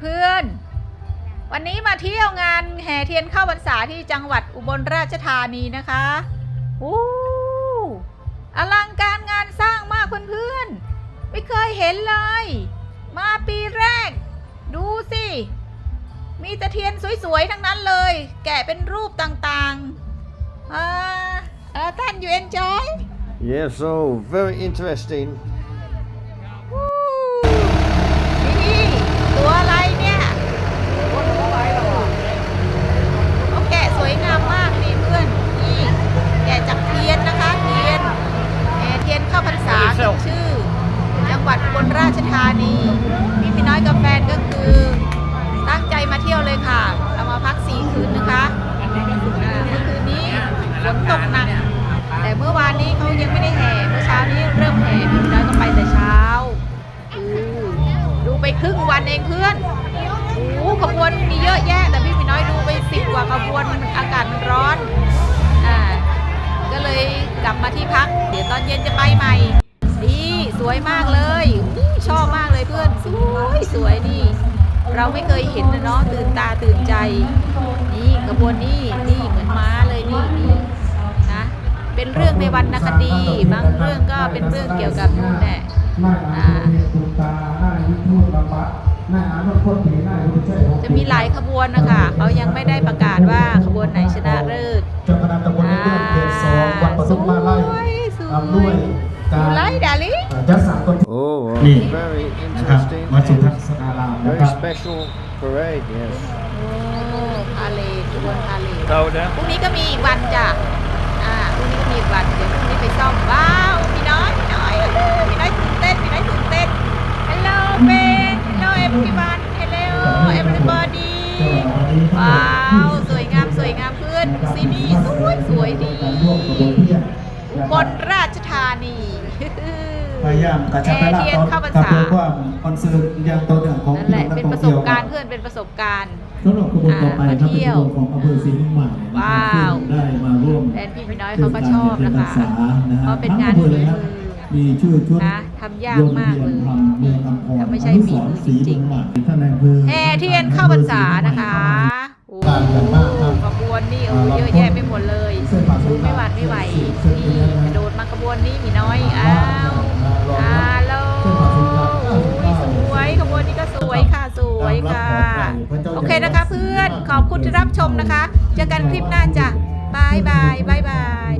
เพื่อนๆ วันนี้มาเที่ยวงานแห่เทียนเข้าพรรษาที่จังหวัดอุบลราชธานีนะคะอู้อลังการงานสร้างมากเพื่อนๆ ไม่เคยเห็นเลย มาปีแรก ดูสิ มีแต่เทียนสวยๆ ทั้งนั้นเลย แกะเป็นรูปต่างๆ อ่าเออท่านอยู่ enjoy Yeah, so very interesting. วู้นี่ตัวอะไร ฝนตกหนัก แต่เมื่อวานนี้เขายังไม่ได้แห่ เมื่อเช้านี้เริ่มแห่พี่น้อยก็ไปแต่เช้าอือดูไปครึ่งวันเองเพื่อนโอ้ขบวนมีเยอะแยะ แต่พี่พี่น้อยดูไปสิบกว่าขบวนมันอากาศมันร้อน อ่า ก็เลยกลับมาที่พัก เดี๋ยวตอนเย็นจะไปใหม่ ดีสวยมากเลยอู้ชอบมากเลยเพื่อน สวยสวยนี่เราไม่เคยเห็นนะเนาะตื่นตาตื่นใจ นี่ขบวนนี่นี่เหมือนม้าเลยนี่นี่นะ เป็นเรื่องในวรรณคดี บางเรื่องก็เป็นเรื่องเกี่ยวกับนู่นแหละอ่าจะมีหลายขบวนนะคะเขายังไม่ได้ประกาศว่าขบวนไหนชนะเลิศเจ้าคณะตำบลในเรื่องเขตสองวัดปทุมมาไล่สวยสวยทำด้วยการไล่ดาลิจัดสรรต้น Oh, wow, นี่ very นะครับวัดสุทัศ interesting. นารามนะ Very ครับ special parade, yes. โอ้พาเลทขบวนพาเลท Louder. พรุ่งนี้ก็มีอีกวันจ้ะอ่าพรุ่งนี้ก็ มีอีกวันเดี๋ยวพรุ่งนี้ไปซ่อมว้าวพี่น้อยพี่น้อยพี่น้อยตื่นเต้นพี่น้อยตื่นเต้น Hello Ben Hello everyone Hello everybody ว้าวสวยงามสวยงามเพื่อนดูสินี่สวยสวยดีอุบลราชธานีพยายามกระชับเวลาแห่เทียนตอนเข้าพรรกับษาเพื่อความคอนเสิร์ตอย่างต่อเนื่องของนั่นพี่แหน้ละองนักเป็นท่องประสเที่ยบวการณ์เพื่อนเป็นประสบการณ์สำหรับขบวนต่อไปครับเป็นขบวนของอำเภอศรีมุ่งใหม่นะว้า นพี่พี่น้อยเขาก็ชอบนะคะเทศกาลแห่เทียนพรรษานะฮะเพราะเป็นงานทั้อำภอฝีเลยครับมือมีชื่อชุดนะทำยากมากเลยโรงเรียนทำเมืองอัมพรแต่ไม่ใช่ฝีมือศรีจริงๆเมืองใหม่ท่านนายอำเภอแห่เทียนเข้าพรรษานะคะโอ้การกันมากครับขบวนนี่โอ้เยอะแยะไปหมดเลยดูไม่หวาดไม่ไหวนี่กระโดดมาขบวนนี้มีน้อยอ้าวฮัลโหลอุ้ยสวยขบวนนี้ก็สวยค่ะสวยค่ะ โอเคนะคะเพื่อนขอบคุณที่รับชมนะคะ เจอกันคลิปหน้าจ้ะ บายบายบายบาย